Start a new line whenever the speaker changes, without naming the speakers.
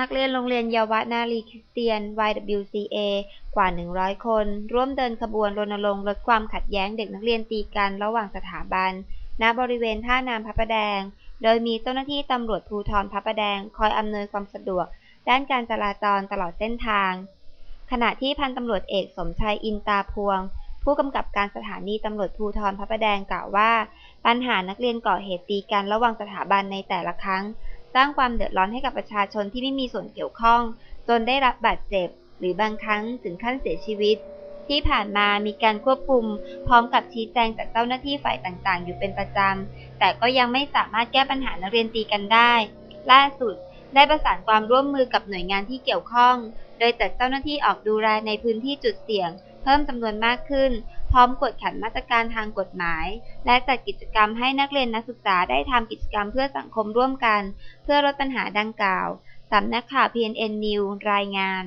นักเรียนโรงเรียนเยาวนารีคริสเตียน YWCA กว่า 100 คน ร่วมเดินขบวนรณรงค์ลดความขัดแย้งเด็กนักเรียนตีกันระหว่างสถาบัน ณ บริเวณท่าน้ำพระประแดง โดยมีเจ้าหน้าที่ตำรวจภูธรพระประแดง คอยอำนวยความสะดวก ด้านการจราจรตลอดเส้นทาง ขณะที่พันตำรวจเอกสมชัยอินตาพวง ผู้กำกับการสถานีตำรวจภูธรพระประแดงกล่าวว่า ปัญหานักเรียนก่อเหตุตีกันระหว่างสถาบันในแต่ละครั้ง สร้างความเดือดร้อนให้กับประชาชนที่ไม่มีส่วนเกี่ยวข้อง จนได้รับบาดเจ็บ หรือบางครั้งถึงขั้นเสียชีวิต ที่ผ่านมามีการควบคุม พร้อมกับชี้แจงจากเจ้าหน้าที่ฝ่ายต่างๆ อยู่เป็นประจำ แต่ก็ยังไม่สามารถแก้ปัญหานักเรียนตีกันได้ ล่าสุดได้ประสานความร่วมมือกับหน่วยงานที่เกี่ยวข้อง โดยจัดเจ้าหน้าที่ออกดูแลในพื้นที่จุดเสี่ยง เพิ่มจำนวนมากขึ้น พร้อมกวดขันมาตรการทางกฎหมาย และจัดกิจกรรมให้นักเรียนนักศึกษาได้ทำกิจกรรมเพื่อสังคมร่วมกัน เพื่อลดปัญหาดังกล่าว สำนักข่าว PNN News รายงาน